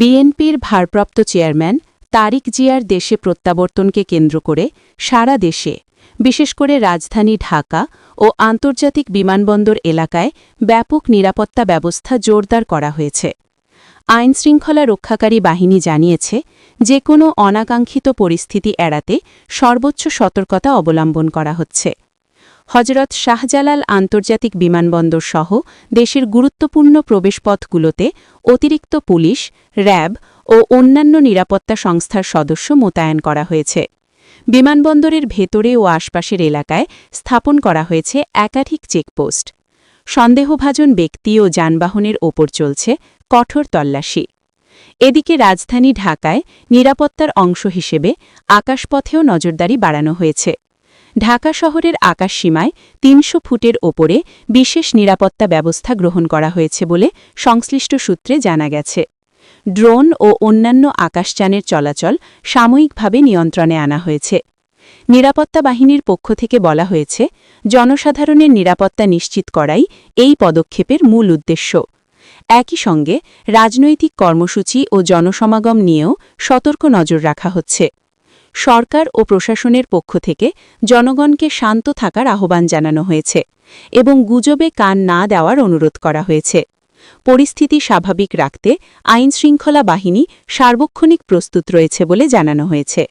বিএনপির ভারপ্রাপ্ত চেয়ারম্যান তারিক জিয়ার দেশে প্রত্যাবর্তনকে কেন্দ্র করে সারা দেশে, বিশেষ করে রাজধানী ঢাকা ও আন্তর্জাতিক বিমানবন্দর এলাকায় ব্যাপক নিরাপত্তা ব্যবস্থা জোরদার করা হয়েছে। আইনশৃঙ্খলা রক্ষাকারী বাহিনী জানিয়েছে যে কোনো অনাকাঙ্ক্ষিত পরিস্থিতি এড়াতে সর্বোচ্চ সতর্কতা অবলম্বন করা হচ্ছে। হজরত শাহজালাল আন্তর্জাতিক বিমানবন্দর সহ দেশের গুরুত্বপূর্ণ প্রবেশপথগুলোতে অতিরিক্ত পুলিশ, র্যাব ও অন্যান্য নিরাপত্তা সংস্থার সদস্য মোতায়েন করা হয়েছে। বিমানবন্দরের ভেতরে ও আশপাশের এলাকায় স্থাপন করা হয়েছে একাধিক চেকপোস্ট। সন্দেহভাজন ব্যক্তি ও যানবাহনের ওপর চলছে কঠোর তল্লাশি। এদিকে রাজধানী ঢাকায় নিরাপত্তার অংশ হিসেবে আকাশপথেও নজরদারি বাড়ানো হয়েছে। ঢাকা শহরের আকাশসীমায় তিনশো ফুটের ওপরে বিশেষ নিরাপত্তা ব্যবস্থা গ্রহণ করা হয়েছে বলে সংশ্লিষ্ট সূত্রে জানা গেছে। ড্রোন ও অন্যান্য আকাশযানের চলাচল সাময়িকভাবে নিয়ন্ত্রণে আনা হয়েছে। নিরাপত্তা বাহিনীর পক্ষ থেকে বলা হয়েছে, জনসাধারণের নিরাপত্তা নিশ্চিত করাই এই পদক্ষেপের মূল উদ্দেশ্য। একই সঙ্গে রাজনৈতিক কর্মসূচি ও জনসমাগম নিয়েও সতর্ক নজর রাখা হচ্ছে। সরকার ও প্রশাসনের পক্ষ থেকে জনগণকে শান্ত থাকার আহ্বান জানানো হয়েছে এবং গুজবে কান না দেওয়ার অনুরোধ করা হয়েছে। পরিস্থিতি স্বাভাবিক রাখতে আইনশৃঙ্খলা বাহিনী সার্বক্ষণিক প্রস্তুত রয়েছে বলে জানানো হয়েছে।